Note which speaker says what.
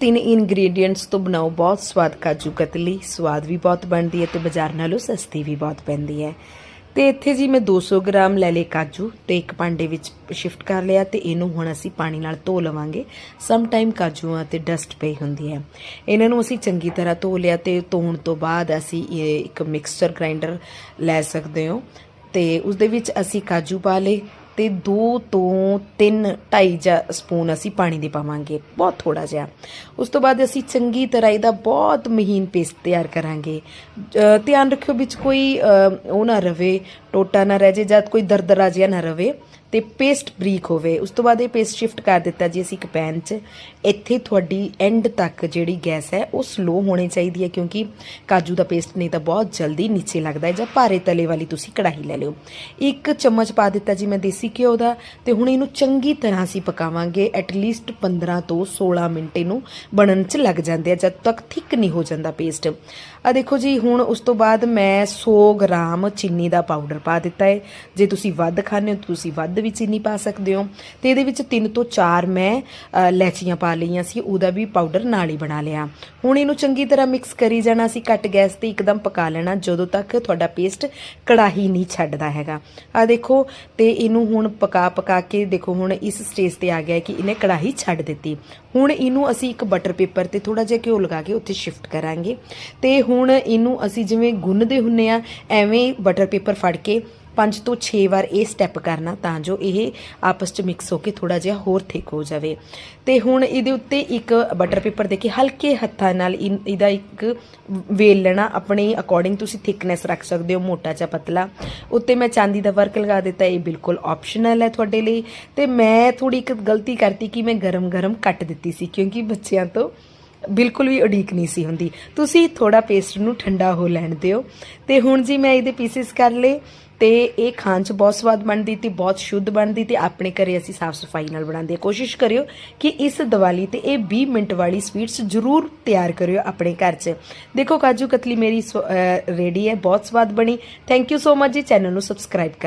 Speaker 1: ਤਿੰਨ ਇਨਗਰੀਡੀਐਂਟਸ ਤੋਂ ਬਣਾਓ ਬਹੁਤ ਸਵਾਦ ਕਾਜੂ ਕਤਲੀ, ਸਵਾਦ ਵੀ ਬਹੁਤ ਬਣਦੀ ਹੈ ਤੇ ਬਾਜ਼ਾਰ ਨਾਲੋਂ ਸਸਤੀ ਵੀ ਬਹੁਤ ਪੈਂਦੀ ਹੈ। ਤੇ ਇੱਥੇ ਜੀ ਮੈਂ 200 ਗ੍ਰਾਮ ਲੈ ਲਏ ਕਾਜੂ ਤੇ ਇੱਕ ਭਾਂਡੇ ਵਿੱਚ ਸ਼ਿਫਟ ਕਰ ਲਿਆ ਤੇ ਇਹਨੂੰ ਹੁਣ ਅਸੀਂ ਪਾਣੀ ਨਾਲ ਧੋ ਲਵਾਂਗੇ। ਸਮ ਟਾਈਮ ਕਾਜੂਆਂ ਤੇ ਡਸਟ ਪਈ ਹੁੰਦੀ ਹੈ। ਇਹਨਾਂ ਨੂੰ ਅਸੀਂ ਚੰਗੀ ਤਰ੍ਹਾਂ ਧੋ ਲਿਆ ਤੇ ਧੋਣ ਤੋਂ ਬਾਅਦ ਅਸੀਂ ਇਹ ਇੱਕ ਮਿਕਸਚਰ ਗ੍ਰਾਈਂਡਰ ਲੈ ਸਕਦੇ ਹੋ। ਤੇ ਉਸ ਦੇ ਵਿੱਚ ਅਸੀਂ ਕਾਜੂ ਪਾ ਲਏ ਤੇ 2 ਤੋਂ 3 2.5 ਜਾਂ ਸਪੂਨ ਅਸੀਂ ਪਾਣੀ ਦੇ ਪਾਵਾਂਗੇ, ਬਹੁਤ ਥੋੜਾ ਜਿਹਾ। ਉਸ ਤੋਂ ਬਾਅਦ ਅਸੀਂ ਚੰਗੀ ਤਰ੍ਹਾਂ ਇਹਦਾ ਬਹੁਤ ਮਹੀਨ ਪੇਸਟ ਤਿਆਰ ਕਰਾਂਗੇ। ਧਿਆਨ ਰੱਖਿਓ ਵਿੱਚ ਕੋਈ ਉਹ ਨਾ ਰਵੇ ਟੋਟਾ ਨਾ ਰਹਿ ਜੇ, ਜਦ ਕੋਈ ਦਰਦਰਾ ਜਿਹਾ ਨਾ ਰਵੇ ਤੇ ਪੇਸਟ ਬਰੀਕ ਹੋਵੇ। ਉਸ ਤੋਂ ਬਾਅਦ ਇਹ ਪੇਸਟ ਸ਼ਿਫਟ ਕਰ ਦਿੱਤਾ ਜੀ ਅਸੀਂ ਇੱਕ ਪੈਨ 'ਚ। ਇੱਥੇ ਤੁਹਾਡੀ ਐਂਡ ਤੱਕ ਜਿਹੜੀ ਗੈਸ ਹੈ, ਉਹ ਸਲੋ ਹੋਣੀ ਚਾਹੀਦੀ ਹੈ ਕਿਉਂਕਿ ਕਾਜੂ ਦਾ ਪੇਸਟ ਨਹੀਂ ਤਾਂ ਬਹੁਤ ਜਲਦੀ ਨੀਚੇ ਲੱਗਦਾ ਹੈ ਜਾਂ ਭਾਰੇ ਤਲੇ ਵਾਲੀ ਤੁਸੀਂ ਕੜਾਹੀ ਲੈ ਲਿਓ। ਇੱਕ ਚਮਚ ਪਾ ਦਿੱਤਾ ਜੀ ਮੈਂ ਦੇਸੀ ਘਿਓ ਦਾ ਤੇ ਹੁਣ ਇਹਨੂੰ ਚੰਗੀ ਤਰ੍ਹਾਂ ਅਸੀਂ ਪਕਾਵਾਂਗੇ। ਐਟ ਲੀਸਟ 15 ਤੋਂ 16 ਮਿੰਟ ਇਹਨੂੰ ਬਣਨ 'ਚ ਲੱਗ ਜਾਂਦੇ ਆ, ਜਦ ਤੱਕ ਥਿਕ ਨਹੀਂ ਹੋ ਜਾਂਦਾ ਪੇਸਟ। ਆ ਦੇਖੋ ਜੀ, ਹੁਣ ਉਸ ਤੋਂ ਬਾਅਦ ਮੈਂ 100 ਗ੍ਰਾਮ ਚੀਨੀ ਦਾ ਪਾਊਡਰ ਪਾ ਦਿੱਤਾ ਹੈ। ਜੇ ਤੁਸੀਂ ਵੱਧ ਖਾਣੇ ਹੋ ਤੁਸੀਂ ਵੱਧ ਵੀ ਚੀਨੀ ਪਾ ਸਕਦੇ ਹੋ। ਤੇ ਇਹਦੇ ਵਿੱਚ ਤਿੰਨ ਤੋਂ ਚਾਰ ਮੈਂ ਲੈਚੀਆਂ ਪਾ ਲਈਆਂ ਸੀ। ਉਹਦਾ ਵੀ ਪਾਊਡਰ ਨਾਲ ਹੀ ਬਣਾ ਲਿਆ। ਹੁਣ ਇਹਨੂੰ ਚੰਗੀ ਤਰ੍ਹਾਂ ਮਿਕਸ ਕਰੀ ਜਾਣਾ ਸੀ। ਘੱਟ ਗੈਸ ਤੇ ਇੱਕਦਮ ਪਕਾ ਲੈਣਾ। ਜਦੋਂ ਤੱਕ ਤੁਹਾਡਾ ਪੇਸਟ ਕੜਾਹੀ ਨਹੀਂ ਛੱਡਦਾ ਹੈਗਾ। ਆ ਦੇਖੋ, ਤੇ ਇਹਨੂੰ ਹੁਣ ਪਕਾ ਪਕਾ ਕੇ ਦੇਖੋ, ਹੁਣ ਇਸ ਸਟੇਜ ਤੇ ਆ ਗਿਆ ਕਿ ਇਹਨੇ ਕੜਾਹੀ ਛੱਡ ਦਿੱਤੀ। ਹੁਣ ਇਹਨੂੰ ਅਸੀਂ ਇੱਕ ਬਟਰ ਪੇਪਰ ਤੇ ਥੋੜਾ ਜਿਹਾ ਘਿਓ ਲਗਾ ਕੇ ਉੱਥੇ ਸ਼ਿਫਟ ਕਰਾਂਗੇ। ਤੇ ਹੁਣ ਇਹਨੂੰ ਅਸੀਂ ਜਿਵੇਂ ਗੁੰਨਦੇ ਹੁੰਨੇ ਆ, ਐਵੇਂ ਬਟਰ ਪੇਪਰ ਫੜ ਕੇ 5 ਤੋਂ 6 ਵਾਰ ਇਹ ਸਟੈਪ ਕਰਨਾ ਤਾਂ ਜੋ ਇਹ ਆਪਸ ਚ ਮਿਕਸ ਹੋ ਕੇ ਥੋੜਾ ਜਿਹਾ ਹੋਰ ਥਿਕ ਹੋ ਜਾਵੇ। ਤੇ ਹੁਣ ਇਹਦੇ ਉੱਤੇ ਇੱਕ ਬਟਰ ਪੇਪਰ ਦੇ ਕੇ ਹਲਕੇ ਹੱਥਾਂ ਨਾਲ ਇਹਦਾ ਇੱਕ ਵੇਲ ਲੈਣਾ ਆਪਣੇ ਅਕੋਰਡਿੰਗ ਤੁਸੀਂ ਥਿਕਨੈਸ ਰੱਖ ਸਕਦੇ ਹੋ, ਮੋਟਾ ਜਾਂ ਪਤਲਾ। ਉੱਤੇ ਮੈਂ ਚਾਂਦੀ ਦਾ ਵਰਕ ਲਗਾ ਦਿੱਤਾ, ਇਹ ਬਿਲਕੁਲ ਆਪਸ਼ਨਲ ਹੈ ਤੁਹਾਡੇ ਲਈ। ਤੇ ਮੈਂ ਥੋੜੀ ਇੱਕ ਗਲਤੀ ਕਰਤੀ ਕਿ ਮੈਂ ਗਰਮ-ਗਰਮ ਕੱਟ ਦਿੱਤੀ ਸੀ, ਕਿਉਂਕਿ ਬੱਚਿਆਂ ਤੋਂ ਬਿਲਕੁਲ ਵੀ ਉਡੀਕ ਨਹੀਂ ਸੀ ਹੁੰਦੀ। ਤੁਸੀਂ ਥੋੜਾ ਪੇਸਟ ਨੂੰ ਠੰਡਾ ਹੋ ਲੈਣ ਦਿਓ। ਤੇ ਹੁਣ ਜੀ ਮੈਂ ਇਹਦੇ ਪੀਸਿਸ ਕਰ ਲਏ। ਤੇ ਇਹ ਖਾਣ 'ਚ ਬਹੁਤ ਸਵਾਦ ਬਣਦੀ ਤੇ ਬਹੁਤ ਸ਼ੁੱਧ ਬਣਦੀ ਤੇ ਆਪਣੇ ਘਰੇ ਅਸੀਂ ਸਾਫ਼ ਸਫ਼ਾਈ ਨਾਲ ਬਣਾਉਂਦੇ ਹਾਂ ਕੋਸ਼ਿਸ਼ ਕਰਿਓ ਕਿ ਇਸ ਦੀਵਾਲੀ ਤੇ ਇਹ 20 ਮਿੰਟ ਵਾਲੀ ਸਵੀਟਸ ਜ਼ਰੂਰ ਤਿਆਰ ਕਰਿਓ ਆਪਣੇ ਘਰ 'ਚ। ਦੇਖੋ ਕਾਜੂ ਕਤਲੀ ਮੇਰੀ ਰੈਡੀ ਹੈ, ਬਹੁਤ ਸਵਾਦ ਬਣੀ। ਥੈਂਕ ਯੂ ਸੋ ਮਚ ਜੀ। ਚੈਨਲ ਨੂੰ ਸਬਸਕ੍ਰਾਈਬ ਕਰ